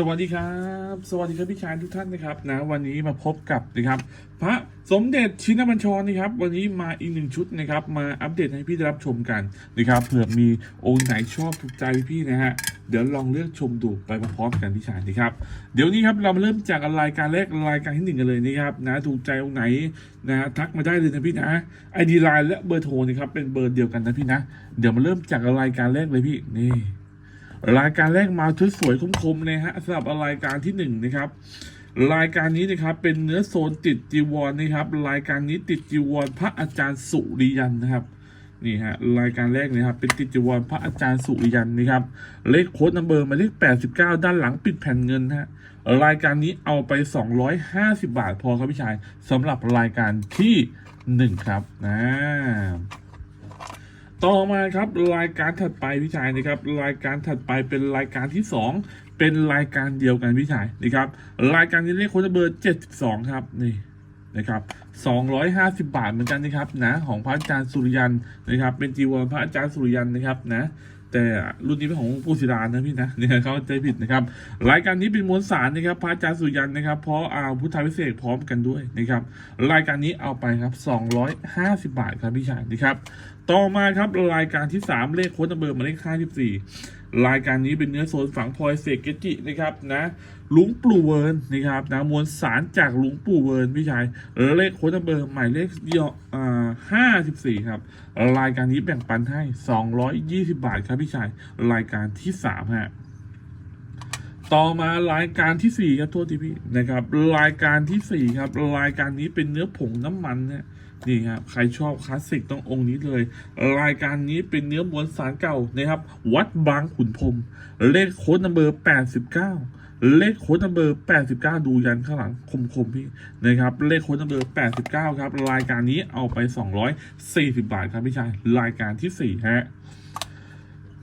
สวัสดีครับ สวัสดีครับพี่ชายทุกท่านนะครับนะวันนี้มาพบกับนะครับพระสมเด็จชินบัญชรนะครับ วันนี้มาอีกหนึ่งชุดนะครับ มาอัปเดตให้พี่ได้รับชมกันนะครับเผื่อมีองค์ไหนชอบถูกใจพี่นะฮะเดี๋ยวลองเลือกชมดูไปพร้อมกันพี่ชายนะครับ เดี๋ยวนี้ครับเรามาเริ่มจากรายการแรกรายการที่หนึ่งกันเลยนะครับนะถูกใจองค์ไหนนะทักมาได้เลยนะพี่นะไอดีไลน์และเบอร์โทรนะครับเป็นเบอร์เดียวกันนะพี่นะ เดี๋ยวมาเริ่มจากรายการแรกเลยพี่นี่ รายการแรกมาชุดสวยคมๆเลยฮะสำหรับรายการที่หนึ่งนะครับรายการนี้นะครับเป็นเนื้อโซนติดจีวรนะครับ รายการนี้ติดจีวรพระอาจารย์สุริยันนะครับนี่ฮะรายการแรกนะครับ เป็นติดจีวรพระอาจารย์สุริยันนะครับ เลขโค้ดนัมเบอร์หมายเลข 89 ด้านหลังปิดแผ่นเงินฮะรายการนี้เอาไป 250 บาทพอครับพี่ชายสำหรับรายการที่หนึ่งครับนะ ต่อมาครับรายการถัดไปพี่ชายนะครับรายการถัดไปเป็นรายการที่สองเป็นรายการเดียวกันพี่ชายนะครับ รายการนี้เลขโค้ดเบอร์เจ็ดสองครับนี่นะครับสองร้อยห้าสิบาทเหมือนกันนะครับนะของพระอาจารย์สุริยันนะครับเป็นจีวรพระอาจารย์สุริยันนะครับนะ แต่รุ่นนี้เป็นของปูศิลานะพี่นะเนี่ยเขาใจผิดนะครับรายการนี้เป็นมวลสารนะครับพระอาจารย์สุยันนะครับเพราะอาพุทธาพิเศษพร้อมกันด้วยนะครับรายการนี้เอาไปครับ 250 บาทครับพี่ชายนะครับต่อมาครับรายการที่ 3 เลขโค้ดตัเบอร์หมายเลข54 รายการนี้เป็นเนื้อโซนฝังพลอยเสกเกจินะครับนะลุงปู่เวิร์นนะครับนะมวลสารจากลุงปู่เวิร์นพี่ชายเลขโค้ดนัมเบอร์หมายเลขยออ่า54ครับรายการนี้แบ่งปันให้220บาทครับพี่ชายรายการที่3ฮะต่อมารายการที่4ครับโทษทีพี่นะครับ รายการที่สี่ครับ รายการนี้เป็นเนื้อผงน้ำมันนะ นี่ครับใครชอบคลาสสิกต้ององค์นี้เลย รายการนี้เป็นเนื้อมวลสารเก่านะครับ วัดบางขุนพรมเลขโค้ดนัมเบอร์ 89 เลขโค้ดนัมเบอร์ 89 ดูยันข้างหลังคมๆพี่นะครับ เลขโค้ดนัมเบอร์ 89 ครับ รายการนี้เอาไป 240 บาทครับพี่ชาย รายการที่ 4 ฮะ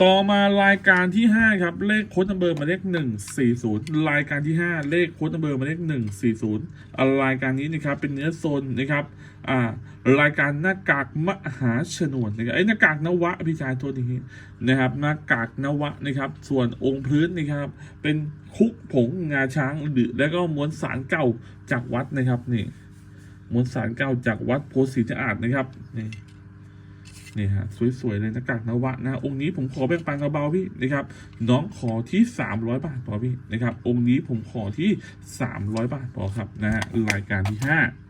ต่อมารายการที่ 5 ครับ เลขโค้ดนัมเบอร์มาเลข140 รายการที่ 5 เลขโค้ดนัมเบอร์มาเลข140อ่ารายการนี้นะครับเป็นเนื้อโซนนะครับอ่ารายการหน้ากากมหาชนวนนะครับไอ้หน้ากากนวะพี่ชายโทษทีนะครับหน้ากากนวะนะครับ ส่วนองค์พื้นนะครับ เป็นคุกผงงาช้างหรือแล้วก็มวลสารเก่าจากวัดนะครับนี่มวลสารเก่าจากวัดโพธิ์ศรีสะอาดนะครับนี่ นี่ฮะสวยๆเลยหน้ากากนวะนะองค์นี้ผมขอแบ่งปันเบาๆพี่นะครับน้องขอที่ 300 บาทพอพี่นะครับองค์นี้ผมขอที่ 300 บาทพอครับนะฮะรายการที่ 5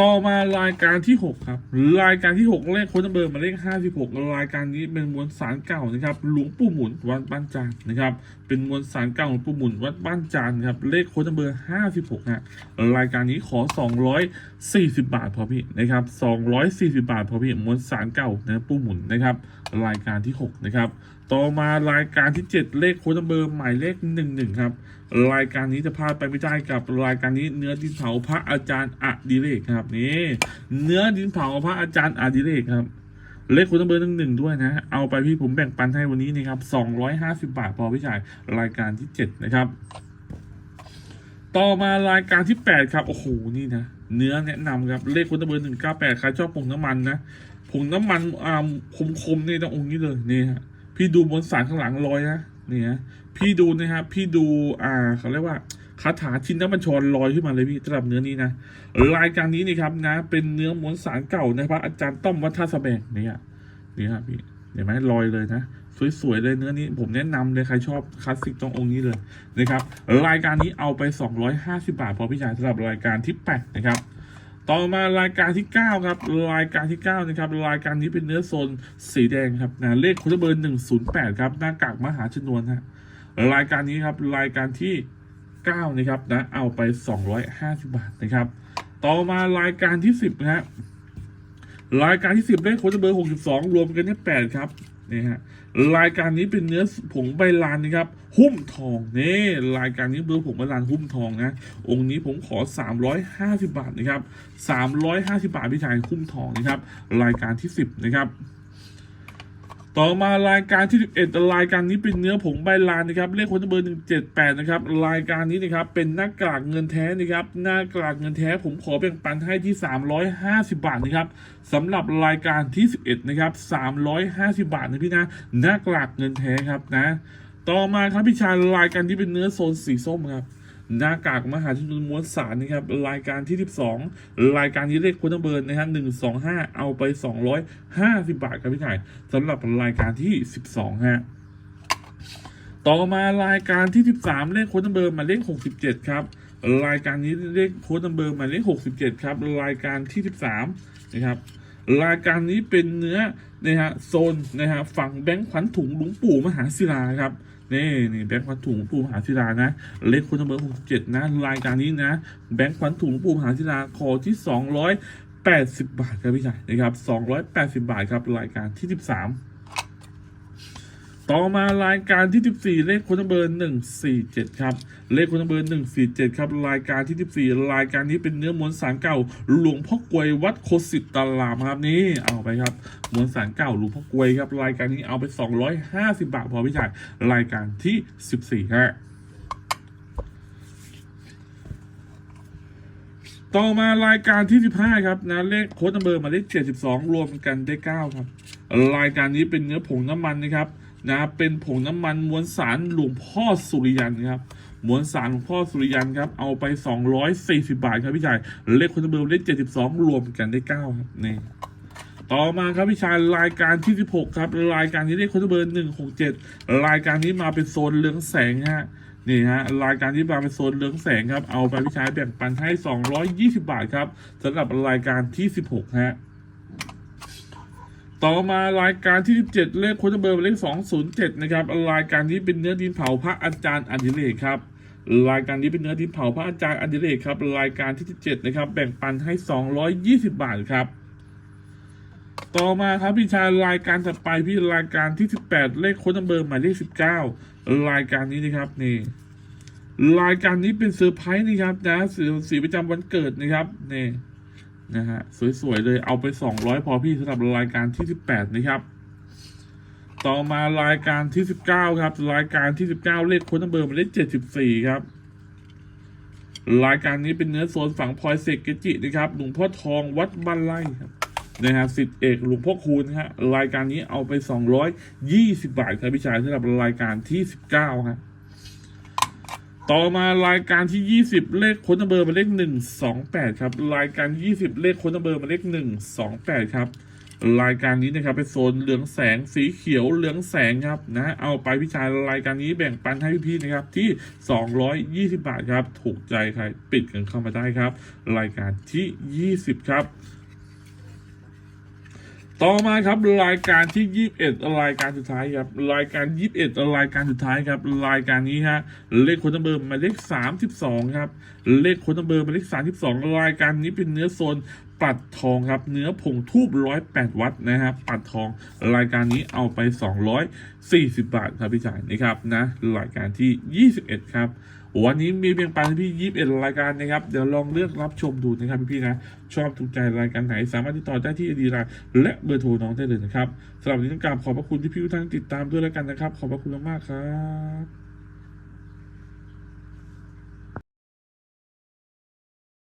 ต่อมารายการที่ 6 ครับรายการที่ 6 เลขโค้ดนัมเบอร์มาเลข 56 รายการนี้เป็นมวลสารเก่านะครับหลวงปู่หมุนวัดบ้านจานนะครับ เป็นมวลสารเก่าหลวงปู่หมุนวัดบ้านจานครับ เลขโค้ดนัมเบอร์ 56ฮะรายการนี้ขอ 240 บาทพอพี่นะครับ240 บาทพอพี่มวลสารเก่านะปู่หมุนนะครับ รายการที่ 6 นะครับ ต่อมารายการที่ 7 เลขโค้ดนัมเบอร์หมายเลข 11 ครับ รายการนี้จะพลาดไปไม่ได้กับรายการนี้เนื้อดินเผาพระอาจารย์อดิเรกครับนี่เนื้อดินเผาพระอาจารย์อดิเรกครับ เลขโค้ดนัมเบอร์หนึ่งหนึ่งด้วยนะ เอาไปพี่ผมแบ่งปันให้วันนี้นะครับ250บาทพอพี่ชายรายการที่7นะครับ ต่อมารายการที่8ครับโอ้โหนี่นะเนื้อแนะนำครับเลขโค้ดนัมเบอร์หนึ่งเก้าแปดใครชอบผงน้ำมันนะผงน้ำมันอ่าคมๆนี่ต้ององค์นี้เลยนี่ฮะ พี่ดูบนสารข้างหลังลอยนะเนี่ฮะพี่ดูนะครับพี่ดูอ่าเขาเรียกว่าคาถาชินน้ำบัญชรลอยขึ้นมาเลยพี่สำหรับเนื้อนี้นะรายการนี้นี่ครับนะ เป็นเนื้อมวลสารเก่านะครับอาจารย์ต้อมวัฒนสแบงเนี่ยนี่ครับพี่เห็นไหมลอยเลยนะสวยๆเลยเนื้อนี้ผมแนะนำเลยใครชอบคลาสสิกต้ององค์นี้เลยนะครับรายการนี้เอาไป 250 บาทพอพี่ชายสำหรับรายการที่8นะครับ ต่อมารายการที่ 9 ครับ รายการที่ 9 นะครับ รายการนี้เป็นเนื้อโซนสีแดงครับนะเลขคุณเบอร์ 108 ครับ หน้ากากมหาชนวนฮะรายการนี้ครับ รายการที่ 9 นะครับนะเอาไป 250 บาทนะครับ ต่อมารายการที่ 10 นะฮะรายการที่ 10 เลขค้ดเบอร์ 62 รวมกันที่8ครับ นี่ฮะรายการนี้เป็นเนื้อผงใบลานนะครับ หุ้มทองนี่รายการนี้เนื้อผงใบลานหุ้มทองนะ องค์นี้ผมขอ 350 บาทนะครับ350 บาทพี่ชายหุ้มทองนะครับ รายการที่ 10 นะครับ ต่อมารายการที่ 11 รายการนี้เป็นเนื้อผงใบลานนะครับเลขคนเบอร์ 178 นะครับรายการนี้นะครับเป็นหน้ากากเงินแท้นะครับหน้ากากเงินแท้ผมขอแบ่งปันให้ที่ 350 บาทนะครับสำหรับรายการที่ 11 นะครับ 350 บาทนะพี่นะหน้ากากเงินแท้ครับนะ ต่อมาครับพี่ชายรายการที่เป็นเนื้อโซนสีส้มครับ หน้ากากมหาชนม้วนสารนะครับรายการที่ 12 รายการนี้เลขควอเตอร์เบิร์นนะฮะ125เอาไป 250 บาทครับพี่ชายสำหรับรายการที่ 12ฮะต่อมารายการที่ 13 เลขควอเตอร์เบิร์นมาเลข 67 ครับ รายการนี้เลขโค้ดนัมเบอร์มาเลข 67 ครับ รายการที่ 13 นะครับ รายการนี้เป็นเนื้อนะฮะโซนนะฮะฝั่งแบงค์ขวัญถุงหลวงปู่มหาศิลาครับ นี่นี่แบงค์ขวัญถุงปู่มหาศิลานะ เลขคนัมเบอร์หกเจ็ดนะรายการนี้นะ แบงค์ขวัญถุงปู่มหาศิลาคอที่สองร้อยแปดสิบบาทครับพี่ชายนะครับสองร้อยแปดสิบาทครับรายการที่สิบสาม ต่อมารายการที่ 14 เลขคนเบอร์147 ครับ เลขคนเบอร์ 147 ครับ รายการที่ 14 รายการนี้เป็นเนื้อมวลสารเก่า หลวงพ่อกวยวัดโคสิตตลามครับนี่เอาไปครับมวลสารเก่าหลวงพ่อกวยครับ รายการนี้เอาไป 250 บาทพอพี่ชายรายการที่ 14ฮะต่อมารายการที่ 15 ครับนะเลขโค้ดนัมเบอร์มาเลข72 รวมกันได้ 9 ครับ รายการนี้เป็นเนื้อผงน้ำมันนะครับ นะเป็นผงน้ำมันมวลสารหลวงพ่อสุริยันครับมวลสารหลวงพ่อสุริยันครับเอาไป 240 บาทครับพี่ชายเลขค้ดนัมเบอร์หมายเลข72 รวมกันได้9ครับนี่ต่อมาครับพี่ชายรายการที่ 16 ครับ รายการนี้เลขโค้ดนัมเบอร์167 รายการนี้มาเป็นโซนเรืองแสงฮะนี่ฮะรายการที่มาเป็นโซนเรืองแสงครับเอาไปพี่ชายแบ่งปันให้ 220 บาทครับสำหรับรายการที่ 16ฮะ ต่อมารายการที่ 17 เลขโค้ดเบอร์เลข 207 นะครับ รายการนี้เป็นเนื้อดินเผาพระอาจารย์อดิเรกครับ รายการนี้เป็นเนื้อดินเผาพระอาจารย์อดิเรกครับ รายการที่ 17 นะครับ แบ่งปันให้ 220 บาทครับ ต่อมาครับพี่ชายรายการถัดไปพี่รายการที่ 18 เลขโค้ดนัมเบอร์หมายเลข 19 รายการนี้นะครับนี่รายการนี้เป็นเซอร์ไพรส์นะครับนะสีสีประจำวันเกิดนะครับนี่ นะฮะสวย ๆ เลยเอาไป 200 พอพี่สำหรับรายการที่ 18 นะครับ ต่อมารายการที่ 19 ครับ รายการที่ 19 เลขค้นัมเบอร์มายเลข74 ครับ รายการนี้เป็นเนื้อโซนฝั่งพลอยเซกเกจินะครับหลวงพ่อทองวัดบ้านไร่ครับนะฮะสิทธิเอกหลวงพ่อคูณฮะรายการนี้เอาไป 220 บาทครับพี่ชายสำหรับรายการที่ 19ฮะ ต่อมารายการที่ 20 เลขค้นัมเบอร์มาเลข 128 ครับ รายการ 20 เลขค้นัมเบอร์มาเลข 128 ครับ รายการนี้นะครับเป็นโซนเหลืองแสงสีเขียวเหลืองแสงครับนะเอาไปพี่ชายรายการนี้แบ่งปันให้พี่ๆนะครับที่ 220 บาทครับ ถูกใจใครปิดกันเข้ามาได้ครับ รายการที่ 20 ครับ ต่อมาครับรายการที่ 21 รายการสุดท้ายครับรายการ 21 รายการสุดท้ายครับรายการนี้ฮะเลขโค้ดนัมเบอร์หมายเลข 32 ครับเลขโค้ดนัมเบอร์หมายเลข 32 รายการนี้เป็นเนื้อโซนปัดทองครับ เนื้อผงทูบ108วัตต์นะครับปัดทองรายการนี้เอาไป 240 บาทครับพี่จ่ายนะครับนะรายการที่ 21 ครับ วันนี้มีเพียงปันพี่ยิบเอ็ดรายการนะครับ เดี๋ยวลองเลือกรับชมดูนะครับพี่ๆนะ ชอบถูกใจรายการไหน สามารถติดต่อได้ที่ดีไลน์และเบอร์โทรน้องได้เลยนะครับสำหรับวันนี้ต้องกราบขอบพระคุณที่พี่ทุกท่านติดตามด้วยแล้วกันนะครับ ขอบพระคุณมากครับ